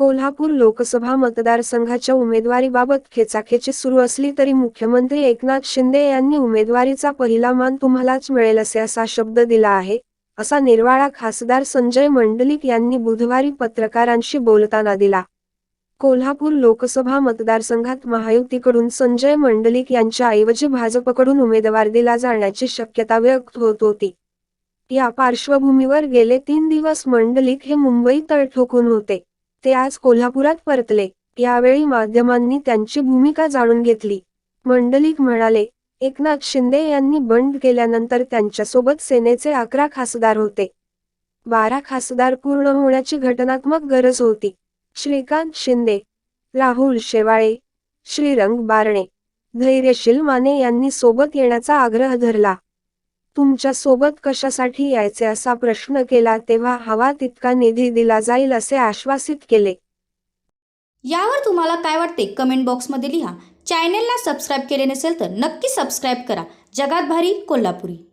कोल्हापूर लोकसभा मतदारसंघाच्या उमेदवारीबाबत खेचाखेची सुरू असली तरी मुख्यमंत्री एकनाथ शिंदे यांनी उमेदवारीचा पहिला मान तुम्हालाच मिळेल असे असा शब्द दिला आहे असा निर्वाळा खासदार संजय मंडलिक यांनी बुधवारी पत्रकारांशी बोलताना दिला. कोल्हापूर लोकसभा मतदारसंघात महायुतीकडून संजय मंडलिक यांच्या ऐवजी भाजपकडून उमेदवार दिला जाण्याची शक्यता व्यक्त होत होती. या पार्श्वभूमीवर गेले तीन दिवस मंडलिक हे मुंबई तळ ठोकून होते. ते आज कोल्हापुरात परतले. यावेळी माध्यमांनी त्यांची भूमिका जाणून घेतली. मंडलिक म्हणाले एकनाथ शिंदे यांनी बंड केल्यानंतर त्यांच्यासोबत सेनेचे अकरा खासदार होते. बारा खासदार पूर्ण होण्याची घटनात्मक गरज होती. श्रीकांत शिंदे राहुल शेवाळे श्रीरंग बारणे धैर्यशील माने यांनी सोबत येण्याचा आग्रह धरला. तुमच्यासोबत कशासाठी यायचे असा प्रश्न केला तेव्हा हवा तितका निधी दिला जाईल असे आश्वासित केले. यावर तुम्हाला काय वाटते? कमेंट बॉक्समध्ये लिहा. चॅनेलला सबस्क्राईब केले नसेल तर नक्की सबस्क्राईब करा. जगात भारी कोल्हापुरी.